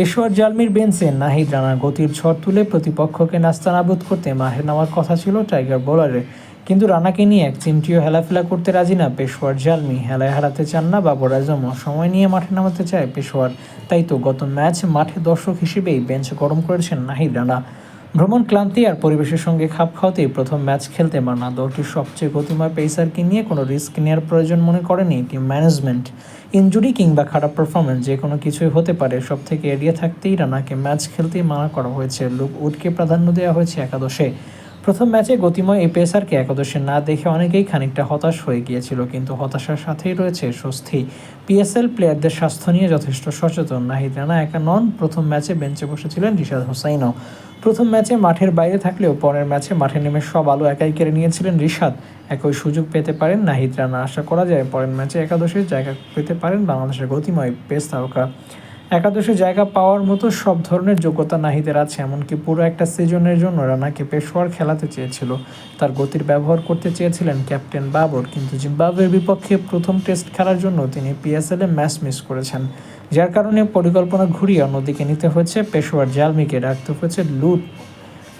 পেশোয়ার জালমির বেঞ্চে নাহিদ রানার গতির ঝড় তুলে প্রতিপক্ষকে নাস্তানাবুদ করতে মাহের নামার কথা ছিল টাইগার বোলারের। কিন্তু রানাকে নিয়ে এক চিমটিও হেলাফেলা করতে রাজি না পেশোয়ার জালমি। হেলায় হারাতে চান না বাবর আজমও সময় নিয়ে মাঠে নামাতে চায় পেশোয়ার। তাই তো গত ম্যাচ মাঠে দর্শক হিসেবেই বেঞ্চ গরম করেছেন নাহিদ রানা। ভ্রমণ, ক্লান্তি আর পরিবেশের সঙ্গে খাপ খাওয়াতেই প্রথম ম্যাচ খেলতে মানা দলটির সবচেয়ে গতিময় পেসারকে নিয়ে কোনো রিস্ক নেওয়ার প্রয়োজন মনে করেনি টিম ম্যানেজমেন্ট? ইঞ্জুরি কিংবা খারাপ পারফরমেন্স যে কোনো কিছুই হতে পারে সব থেকে এড়িয়ে থাকতেই রানাকে ম্যাচ খেলতেই মানা করা হয়েছে। লুক উডকে প্রাধান্য দেওয়া হয়েছে একাদশে। প্রথম ম্যাচে গতিময় এই পেসারকে একাদশে না দেখে অনেকেই খানিকটা হতাশ হয়ে গিয়েছিল, কিন্তু হতাশার সাথেই রয়েছে স্বস্তি। পিএসএল প্লেয়ারদের স্বাস্থ্য নিয়ে যথেষ্ট সচেতন। নাহিদ রানা একা নন, প্রথম ম্যাচে বেঞ্চে বসেছিলেন রিশাদ হোসাইনও। প্রথম ম্যাচে মাঠের বাইরে থাকলেও পরের ম্যাচে মাঠে নেমে সব আলো একাই কেড়ে নিয়েছিলেন রিশাদ। একই সুযোগ পেতে পারেন নাহিদ রানা। আশা করা যায় পরের ম্যাচে একাদশের জায়গা পেতে পারেন বাংলাদেশের গতিময় পেস তারকা। একাদশে জায়গা পাওয়ার মতো সব ধরনের যোগ্যতা নাহিদের আছে, এমনকি পুরো একটা সিজনের জন্য রানাকে পেশোয়ার খেলাতে চেয়েছিল। তার গতির ব্যবহার করতে চেয়েছিলেন ক্যাপ্টেন বাবর, কিন্তু জিম্বাবুয়ের বিপক্ষে প্রথম টেস্ট খেলার জন্য তিনি পিএসএলে ম্যাচ মিস করেছেন, যার কারণে পরিকল্পনা ঘুরিয়ে অন্যদিকে নিতে হয়েছে পেশোয়ার জালমিকে, ডাকতে হয়েছে লুট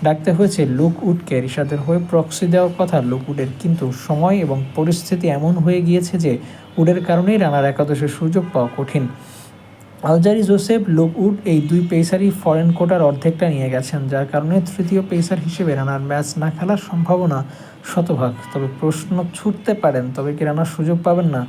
ডাকতে হয়েছে লুক উডকে রিশাদের হয়ে প্রক্সি দেওয়ার কথা লুক উডের কিন্তু সময় এবং পরিস্থিতি এমন হয়ে গিয়েছে যে উডের কারণেই রানার একাদশের সুযোগ পাওয়া কঠিন। আলজারি জোসেফ লোকউড এই দুই পেসারই ফরেন কোটার অর্ধেকটা নিয়ে গেছেন, যার কারণে তৃতীয় পেসার হিসেবে রানার ম্যাচ না খেলার সম্ভাবনা শতভাগ। তবে প্রশ্ন ছুটতে পারেন, তবে কি রানার সুযোগ পাবেন না?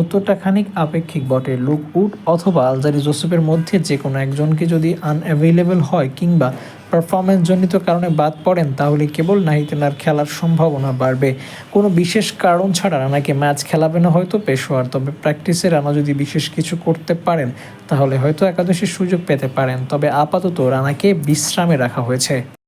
উত্তরটা খানিক আপেক্ষিক বটে, লুক উড অথবা আলজারি জোসেফের মধ্যে যে কোনো একজনকে যদি আনঅ্যাভেলেবল হয় কিংবা পারফরমেন্স জনিত কারণে বাদ পড়েন, তাহলে কেবল নাহিতেনার খেলার সম্ভাবনা বাড়বে। কোনো বিশেষ কারণ ছাড়া রানাকে ম্যাচ খেলাবে না হয়তো পেশোয়ার, তবে প্র্যাকটিসে রানা যদি বিশেষ কিছু করতে পারেন, তাহলে হয়তো একাদশীর সুযোগ পেতে পারেন। তবে আপাতত রানাকে বিশ্রামে রাখা হয়েছে।